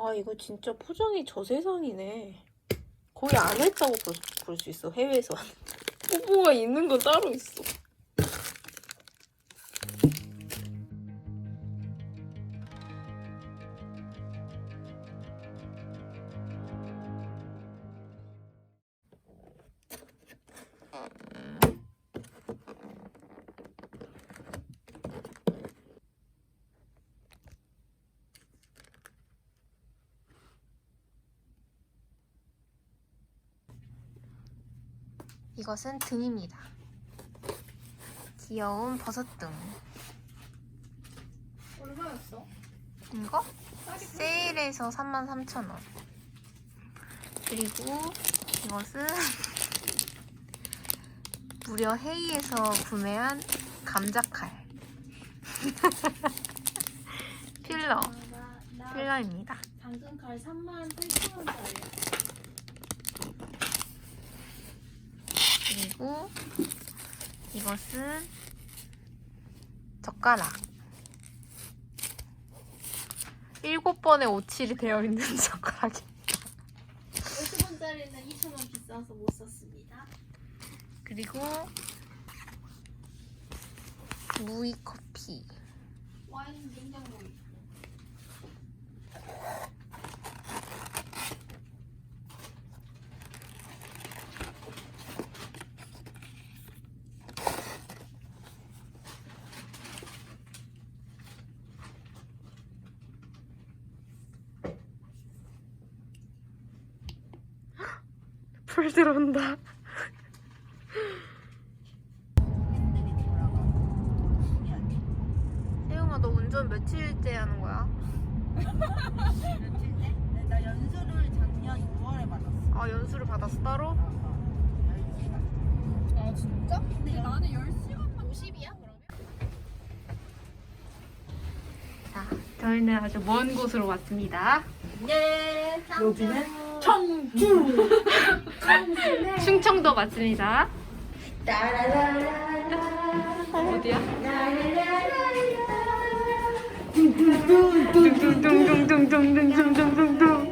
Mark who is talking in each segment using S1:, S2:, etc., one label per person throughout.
S1: 와 이거 진짜 포장이 저 세상이네. 거의 안 했다고 볼 수 있어 해외에서. 뽀뽀가 있는 건 따로 있어. 이것은 등입니다. 귀여운 버섯등.
S2: 얼마였어?
S1: 이거 세일에서 33,000원. 그리고 이것은 무려 헤이에서 구매한 감자칼. 필러, 필러입니다.
S2: 방금 칼 3만 8천 원짜리.
S1: 그리고 이것은 젓가락. 일곱 번의 오칠이 되어 있는 젓가락이.
S2: 50원짜리는 2천 원 비싸서 못 샀습니다.
S1: 그리고 무이 커피.
S2: 와인 냉장고 있고.
S1: 불 들어온다. 혜영아 너 운전 며칠째 하는 거야?
S3: 며칠째? 네, 나 연수를 작년 6월에 받았어.
S1: 아 연수를 받았어 따로?
S2: 아 진짜? 근데 나는 10시간만 50이야 그러면?
S1: 자 저희는 아주 먼 곳으로 왔습니다.
S2: 네.
S3: 여기는
S2: 청주.
S1: 충청도 맞습니다. 어디야? 둥둥둥둥둥둥둥둥둥둥둥.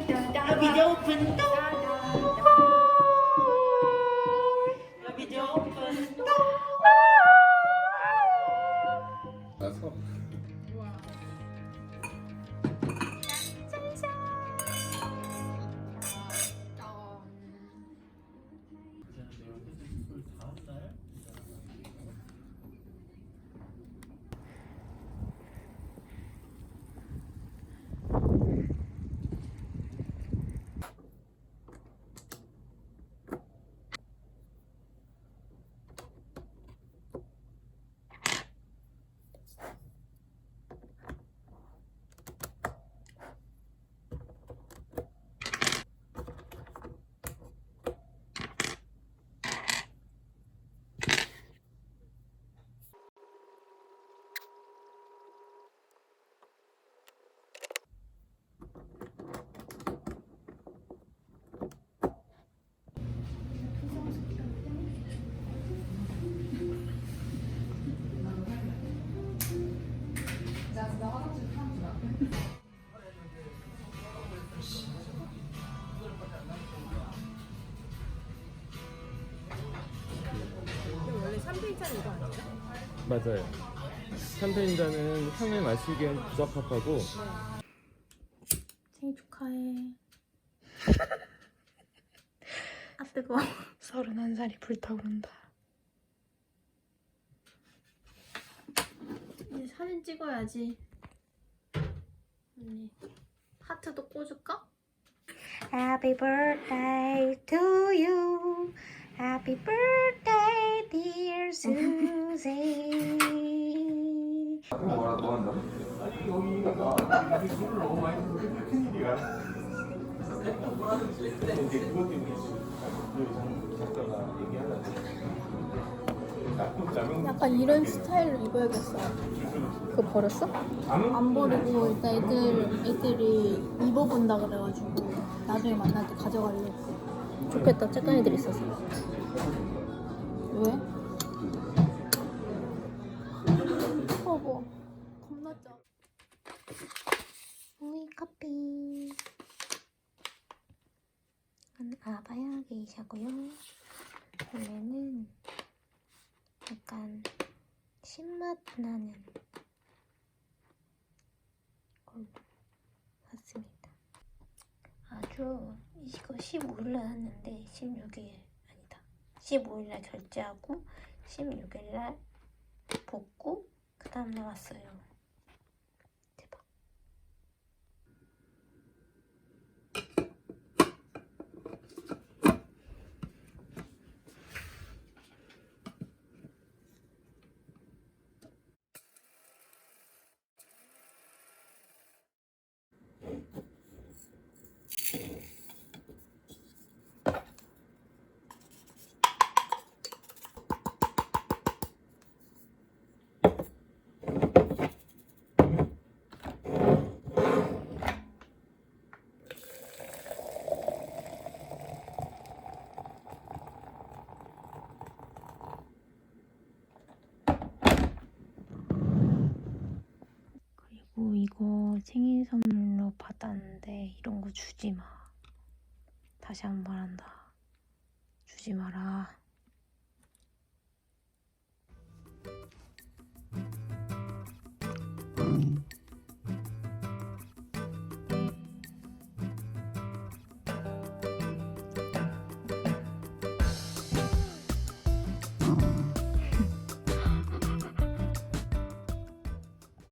S4: 맞아요. 샴페인잔은 향을 마시기엔 부적합하고
S1: 생일 축하해. 아 뜨거워. 서른한 살이 불타오른다.
S2: 이제 사진 찍어야지. 언니. 하트도 꽂을까?
S1: Happy birthday to you. Happy birthday,
S4: 술을 너무 많이 먹어서 큰일이야.
S2: 약간 이런 스타일로 입어야겠어. 그거 버렸어? 안 버리고 일단 애들 애들이 입어본다 그래가지고 나중에 만날 때 가져가려고.
S1: 좋겠다, 쬐깐 애들 있어서.
S2: 왜? 어머 겁나 짜.
S1: 우이 커피. 아바야 게이샤고요. 원래는 약간 신맛 나는 걸로 샀습니다. 아주 이거 15일 날 샀는데 16일 아니다. 15일 날 결제하고 16일 날 복구 그 다음날 왔어요. 이런 거 주지 마. 다시 한번 한다. 주지 마라.